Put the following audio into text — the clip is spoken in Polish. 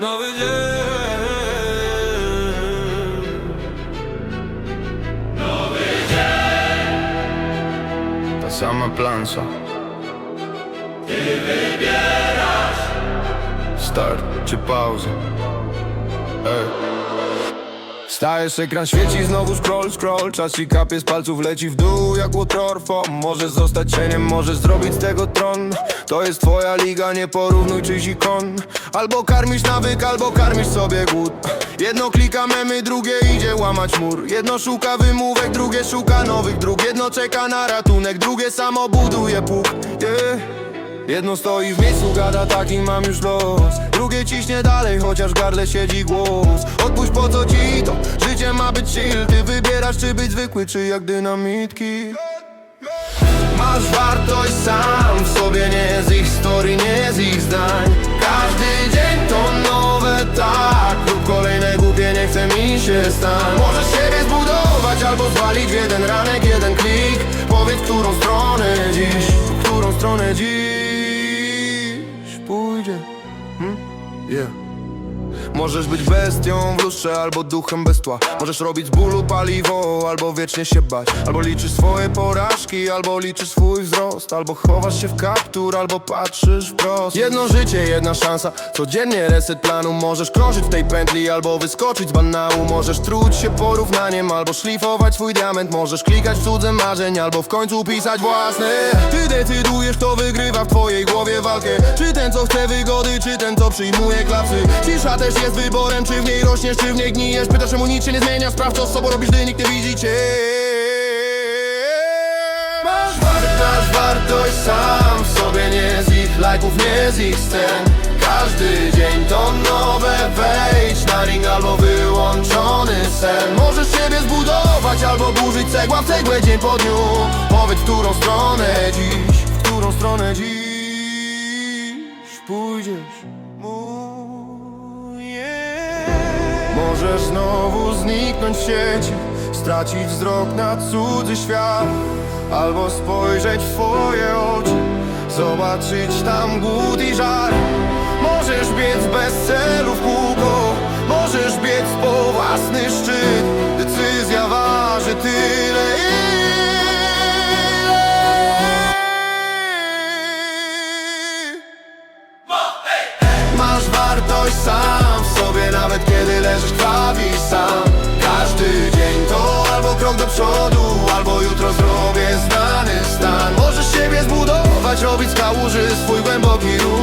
nowy dzień. Ta sama plansza Ty wybierasz. Start czy pauzę Ej Stajesz, ekran świeci, znowu scroll, scroll. Czas ci kapie z palców, leci w dół jak łotrorfo. Możesz zostać cieniem, możesz zrobić z tego tron. To jest twoja liga, nie porównuj czyjś ikon. Albo karmisz nawyk, albo karmisz sobie głód. Jedno klika memy, drugie idzie łamać mur. Jedno szuka wymówek, drugie szuka nowych dróg. Jedno czeka na ratunek, drugie samo buduje pług. Yeah. Jedno stoi w miejscu, gada taki mam już los. Drugie ciśnie dalej, chociaż w gardle siedzi głos. Odpuść po co ci to, życie ma być chill. Ty wybierasz czy być zwykły, czy jak dynamitki. Masz wartość sam w sobie, nie z ich story, nie z ich zdań. Każdy dzień to nowe tak. Lub kolejne głupie, nie chce mi się stać. Możesz siebie zbudować albo zwalić jeden ranek, jeden klik. Powiedz, którą stronę dziś, którą stronę dziś Yeah Możesz być bestią w lustrze albo duchem bez tła. Możesz robić z bólu paliwo albo wiecznie się bać. Albo liczysz swoje porażki, albo liczysz swój wzrost. Albo chowasz się w kaptur, albo patrzysz wprost. Jedno życie, jedna szansa, codziennie reset planu. Możesz krążyć w tej pętli albo wyskoczyć z banału. Możesz truć się porównaniem albo szlifować swój diament. Możesz klikać w cudze marzeń albo w końcu pisać własne. Ty decydujesz kto wygrywa w twojej głowie walkę. Czy ten co chce wygody, czy ten co przyjmuje klapsy. Cisza też jest wyborem, czy w niej rośniesz, czy w niej gnijesz. Pytasz czemu nic się nie zmienia, sprawdź co z sobą robisz, gdy nikt nie widzi cię. Masz, war masz wartość sam w sobie, nie z ich lajków, nie z ich scen. Każdy dzień to nowe, wejdź na ring albo wyłączony sen. Możesz siebie zbudować albo burzyć cegła w cegłę dzień po dniu. Powiedz, w którą stronę dziś, w którą stronę dziś pójdziesz. Możesz znowu zniknąć w sieci Stracić wzrok na cudzy świat Albo spojrzeć w twoje oczy Zobaczyć tam głód i żal. Możesz biec bez celu w kółko Możesz biec po własny szczyt. Decyzja waży tyle leżysz sam. Każdy dzień to albo krok do przodu Albo jutro zrobię znany stan. Możesz siebie zbudować, robić z kałuży swój głęboki ruch